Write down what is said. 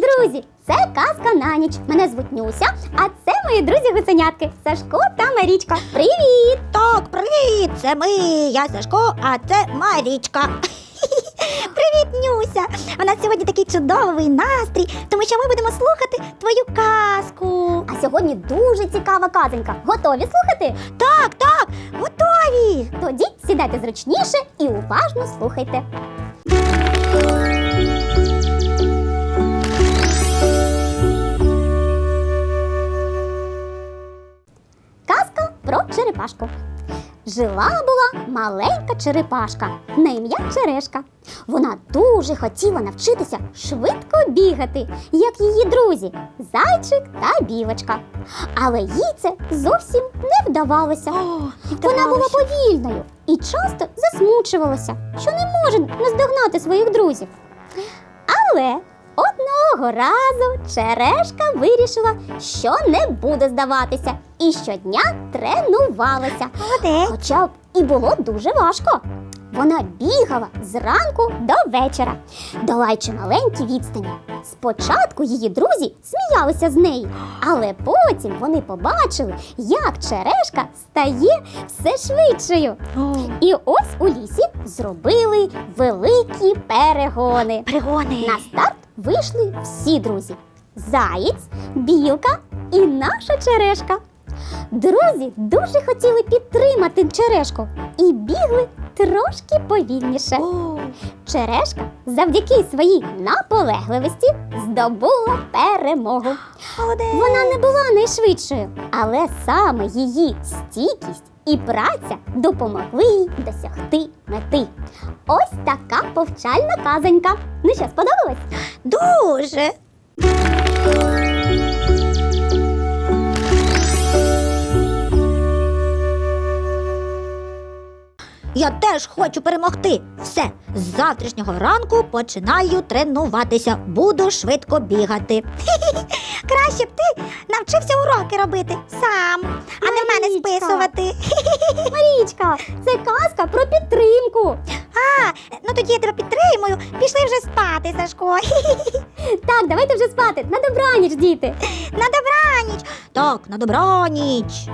друзі! Це казка на ніч. Мене звуть Нюся, а це мої друзі гусенятки Сашко та Марічка. Привіт! Так, привіт! Це ми, я Сашко, а це Марічка. Привіт, Нюся! У нас сьогодні такий чудовий настрій, тому що ми будемо слухати твою казку. А сьогодні дуже цікава казонька. Готові слухати? Так, так, готові! Тоді сідайте зручніше і уважно слухайте. Казка про черепашку. Жила була маленька черепашка на ім'я Черешка. Вона дуже хотіла навчитися швидко бігати, як її друзі Зайчик та білочка. Але їй це зовсім не вдавалося. О, Вона була повільною і часто засмучувалася, що не може наздогнати своїх друзів. Але одного разу черешка вирішила, що не буде здаватися, і щодня тренувалася. Молодець. Хоча б і було дуже важко. Вона бігала зранку до вечора, долаючи маленькі відстані. Спочатку її друзі сміялися з неї, але потім вони побачили, як черешка стає все швидшою. І ось у лісі зробили великі перегони. Перегони. На старт вийшли всі друзі: заєць, білка і наша черешка. Друзі дуже хотіли підтримати черешку і бігли трошки повільніше. Черешка завдяки своїй наполегливості здобула перемогу. Вона не була найшвидшою, але саме її стійкість і праця допомогли їй досягти мети. Ось така повчальна казонька. Ну що, сподобалось? Дуже. Я теж хочу перемогти. Все, з завтрашнього ранку починаю тренуватися. Буду швидко бігати. Краще б ти навчився уроки робити сам, а не мене Марічка. списувати. Марічка, це казка про підтримку. А, ну тоді я тебе підтримую. Пішли вже спати, Сашко. Так, давайте вже спати. На добраніч, діти. На добраніч. Так, на добраніч.